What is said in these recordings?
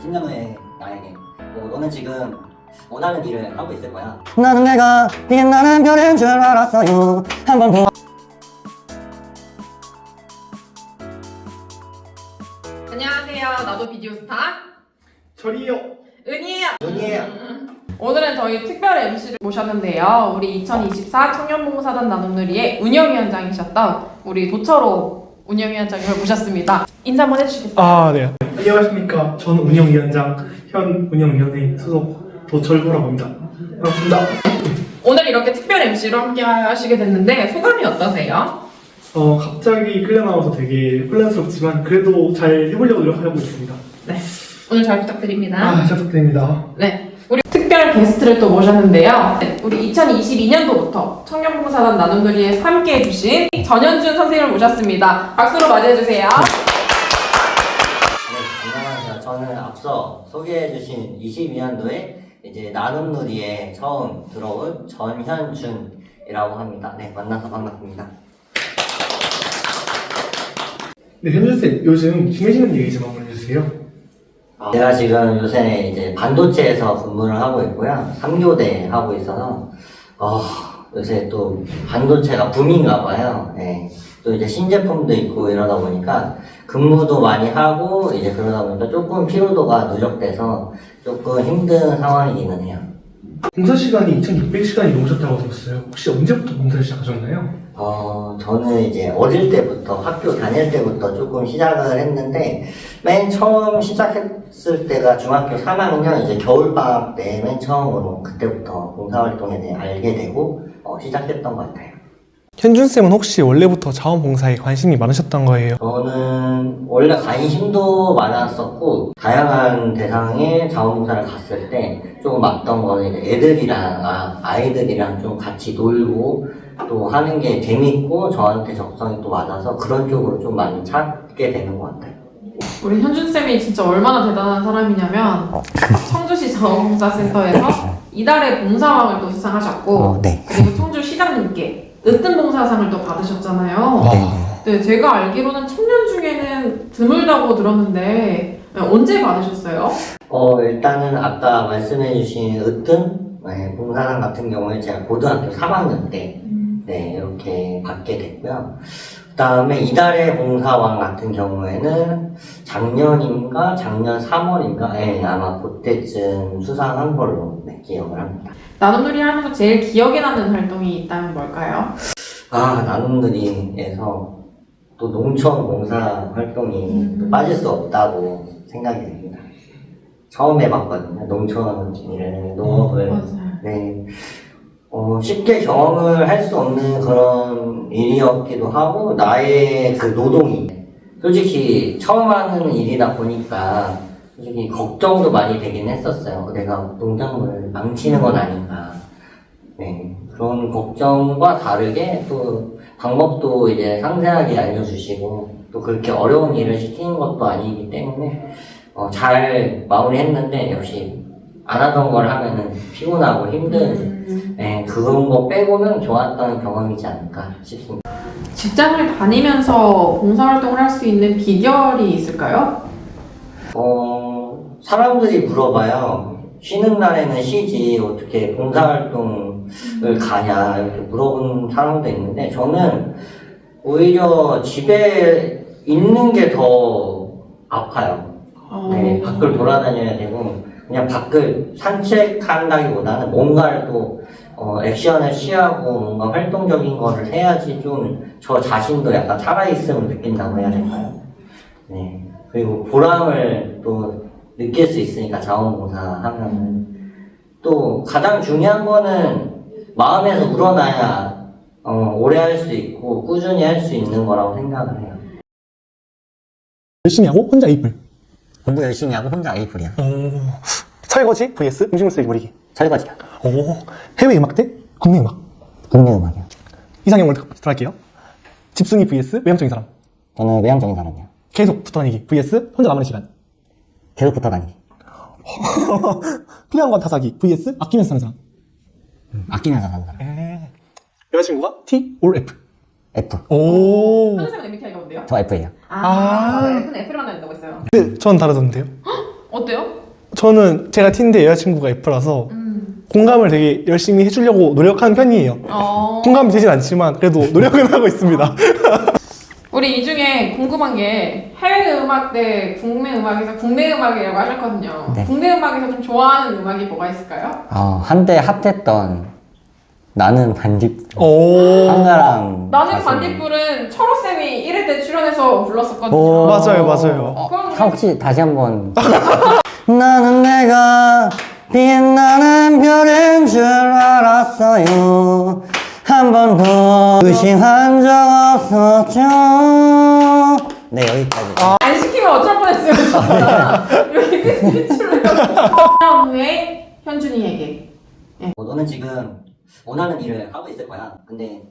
10년 후에 나에게 뭐 너는 지금 원하는 일을 하고 있을 거야 나는 내가 빛나는 별인 줄 알았어요 한번 더 안녕하세요. 나도 비디오스타 저리요. 은희예요. 눈이에요 오늘은 저희 특별 MC를 모셨는데요. 우리 2024 청년봉사단 나눔누리의 운영위원장이셨던 우리 도철호 운영위원장님을 모셨습니다. 인사 한번 해주시겠어요? 아, 네. 안녕하십니까. 저는 운영위원장, 현 운영위원회 소속 도철구라고 합니다. 반갑습니다. 오늘 이렇게 특별 MC로 함께 하시게 됐는데 소감이 어떠세요? 어, 갑자기 끌려 나와서 되게 혼란스럽지만 그래도 잘 해보려고 노력하고 있습니다. 네. 오늘 잘 부탁드립니다. 아, 잘 부탁드립니다. 네. 우리 특별 게스트를 또 모셨는데요. 네, 우리 2022년도부터 청년봉사단 나눔누리에 함께 해 주신 전현준 선생님을 모셨습니다. 박수로 맞이해 주세요. 네, 안녕하세요. 저는 앞서 소개해주신 22년도에 이제 나눔누리에 처음 들어온 전현준이라고 합니다. 네, 만나서 반갑습니다. 네, 현준 쌤, 요즘 심해지는 얘기 좀 한번 해주세요. 제가 지금 요새 이제 반도체에서 근무를 하고 있고요. 3교대 하고 있어서, 어, 요새 또 반도체가 붐인가 봐요. 네. 또 이제 신제품도 있고 이러다 보니까 근무도 많이 하고 이제 그러다 보니까 조금 피로도가 누적돼서 조금 힘든 상황이기는 해요. 봉사 시간이 2,600시간이 넘으셨다고 들었어요. 혹시 언제부터 봉사를 시작하셨나요? 어, 저는 이제 어릴 때부터 학교 다닐 때부터 조금 시작을 했는데 맨 처음 시작했을 때가 중학교 3학년 이제 겨울방학 때 맨 처음으로 그때부터 봉사활동에 대해 알게 되고 어, 시작했던 것 같아요. 현준쌤은 혹시 원래부터 자원봉사에 관심이 많으셨던 거예요? 저는 원래 관심도 많았었고 다양한 대상의 자원봉사를 갔을 때 조금 맞던 거는 이제 애들이랑 아, 아이들이랑 좀 같이 놀고 또 하는 게 재밌고 저한테 적성이 또 맞아서 그런 쪽으로 좀 많이 찾게 되는 것 같아요. 우리 현준쌤이 진짜 얼마나 대단한 사람이냐면 청주시 자원봉사센터에서 이달의 봉사왕을 또 수상하셨고 어, 네. 그리고 청주 시장님께 으뜸 봉사상을 또 받으셨잖아요. 아, 네, 제가 알기로는 청년 중에는 드물다고 들었는데 네, 언제 받으셨어요? 어, 일단은 아까 말씀해주신 으뜸 네, 봉사단 같은 경우에 제가 고등학교 3학년 때 네, 이렇게 받게 됐고요. 그 다음에 이달의 봉사왕 같은 경우에는 작년인가 작년 3월인가 예, 아마 그때쯤 수상한 걸로 네, 기억을 합니다. 나눔놀이 하면서 제일 기억에 남는 활동이 있다면 뭘까요? 아, 나눔들이에서 또 농촌 봉사 활동이 또 빠질 수 없다고 생각이 듭니다. 처음 해봤거든요. 농촌 일을, 농업을. 맞아요. 네. 어, 쉽게 경험을 할 수 없는 그런 일이었기도 하고, 나의 그 노동이. 솔직히 처음 하는 일이다 보니까, 솔직히 걱정도 많이 되긴 했었어요. 내가 농작물을 망치는 건 아닌가. 네. 그런 걱정과 다르게 또 방법도 이제 상세하게 알려주시고, 또 그렇게 어려운 일을 시키는 것도 아니기 때문에, 어, 잘 마무리했는데, 역시 안 하던 걸 하면은 피곤하고 힘든 음, 네, 그런 거 빼고는 좋았던 경험이지 않을까 싶습니다. 직장을 다니면서 봉사활동을 할 수 있는 비결이 있을까요? 어, 사람들이 물어봐요. 쉬는 날에는 쉬지, 어떻게 봉사활동을 가냐, 이렇게 물어보는 사람도 있는데, 저는 오히려 집에 있는 게 더 아파요. 어, 네, 밖을 돌아다녀야 되고, 그냥 밖을 산책한다기보다는 뭔가를 또, 어, 액션을 취하고 뭔가 활동적인 거를 해야지 좀 저 자신도 약간 살아있음을 느낀다고 해야 될까요? 네. 그리고 보람을 또 느낄 수 있으니까 자원봉사 하면은. 또 가장 중요한 거는 마음에서 우러나야, 어, 오래 할 수 있고 꾸준히 할 수 있는 거라고 생각을 해요. 열심히 하고 혼자 이불. 공부 열심히 하고 혼자 에이플이야 오, 설거지 vs 음식물 쓰레기 버리기. 설거지야. 오, 해외 음악 대 국내 음악. 국내 음악이야 이상형 월드컵 들어갈게요. 집순이 vs 외향적인 사람. 저는 외향적인 사람이야 계속 붙어 다니기 vs 혼자 남는 시간. 계속 붙어 다니기 필요한 건 다 사기 vs 아끼면서 사는 사람. 아끼면서 사는 사람 여자친구가 T or F. F 어. 오. 현준쌤은 MBTI가 뭔데요? 저 F예요 아, 아. F는 F를 만나야 된다고 했어요. 근데 전 다르던데요? 어때요? 저는 제가 T인데 여자친구가 F라서 음. 공감을 되게 열심히 해주려고 노력하는 편이에요. 어. 공감이 되진 않지만 그래도 노력은 하고 있습니다. 우리 이 중에 궁금한 게 해외 음악 대 국내 음악에서 국내 음악이라고 하셨거든요. 네. 국내 음악에서 좀 좋아하는 음악이 뭐가 있을까요? 어, 한때 핫했던 나는 반딧불 오. 한가람 나는 가수. 반딧불은 철호쌤이 1회 때 출연해서 불렀었거든요. 오. 맞아요, 맞아요. 어, 그럼 아, 혹시 다시 한번 나는 내가 빛나는 별인 줄 알았어요 한 번도 의심한 적 없었죠 네 여기까지 안 시키면 어쩔 뻔했어요. 진짜. 이렇게 스피치를 다음 후에 현준이에게 뭐 너는 지금 원하는 일을 하고 있을 거야. 근데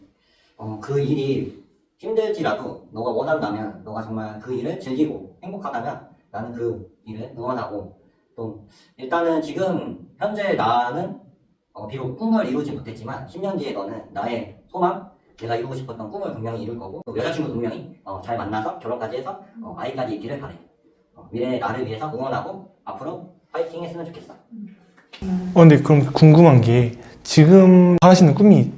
어, 그 일이 힘들지라도 너가 원한다면 너가 정말 그 일을 즐기고 행복하다면 나는 그 일을 응원하고 또 일단은 지금 현재 나는 어, 비록 꿈을 이루지 못했지만 10년 뒤에 너는 나의 소망 내가 이루고 싶었던 꿈을 분명히 이룰 거고 또 여자친구 분명히 어, 잘 만나서 결혼까지 해서 어, 아이까지 있기를 바래. 어, 미래의 나를 위해서 응원하고 앞으로 파이팅 했으면 좋겠어. 어, 근데 그럼 궁금한 게 지금 바라시는 꿈이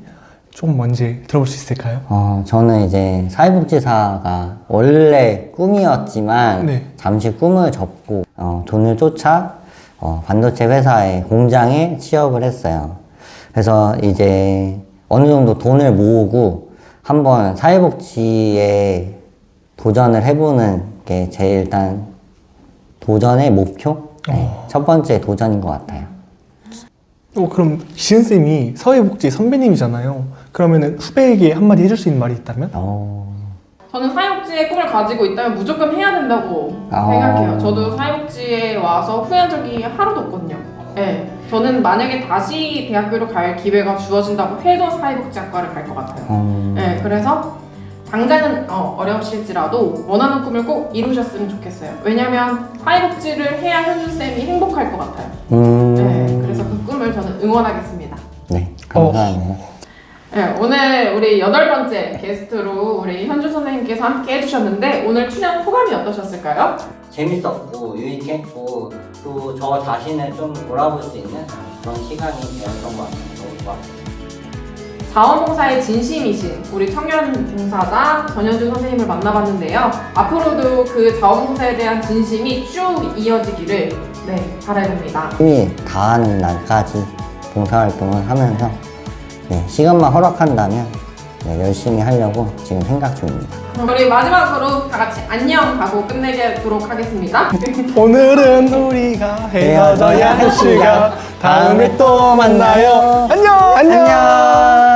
좀 뭔지 들어볼 수 있을까요? 어, 저는 이제 사회복지사가 원래 꿈이었지만 네. 잠시 꿈을 접고 어, 돈을 쫓아 어, 반도체 회사의 공장에 취업을 했어요. 그래서 이제 어느 정도 돈을 모으고 한번 사회복지에 도전을 해보는 게 제 일단 도전의 목표? 네, 첫 번째 도전인 것 같아요. 어, 그럼 지은쌤이 사회복지 선배님이잖아요. 그러면 후배에게 한마디 해줄 수 있는 말이 있다면? 어, 저는 사회복지의 꿈을 가지고 있다면 무조건 해야 된다고 아. 생각해요. 저도 사회복지에 와서 후회한 적이 하나도 없거든요. 네, 저는 만약에 다시 대학교를 갈 기회가 주어진다고 해도 사회복지학과를 갈 것 같아요. 음, 네, 그래서 당장은 어, 어려우실지라도 원하는 꿈을 꼭 이루셨으면 좋겠어요. 왜냐면 사회복지를 해야 현준쌤이 행복할 것 같아요. 음, 네, 그래서 그 꿈을 저는 응원하겠습니다. 네, 감사합니다. 네, 오늘 우리 여덟 번째 게스트로 우리 현준 선생님께서 함께 해주셨는데 오늘 출연 소감이 어떠셨을까요? 재밌었고 유익했고 또 저 자신을 좀 돌아볼 수 있는 그런 시간이 되었던 것 같아요. 자원봉사의 진심이신 우리 청년봉사자 전현준 선생님을 만나봤는데요. 앞으로도 그 자원봉사에 대한 진심이 쭉 이어지기를 네, 바라봅니다. 힘이 다하는 날까지 봉사활동을 하면서 네, 시간만 허락한다면 네, 열심히 하려고 지금 생각 중입니다. 그럼 우리 마지막으로 다 같이 안녕 하고 끝내도록 하겠습니다. 오늘은 우리가 헤어져야 할 시간. 다음에 또 만나요. 안녕! 안녕!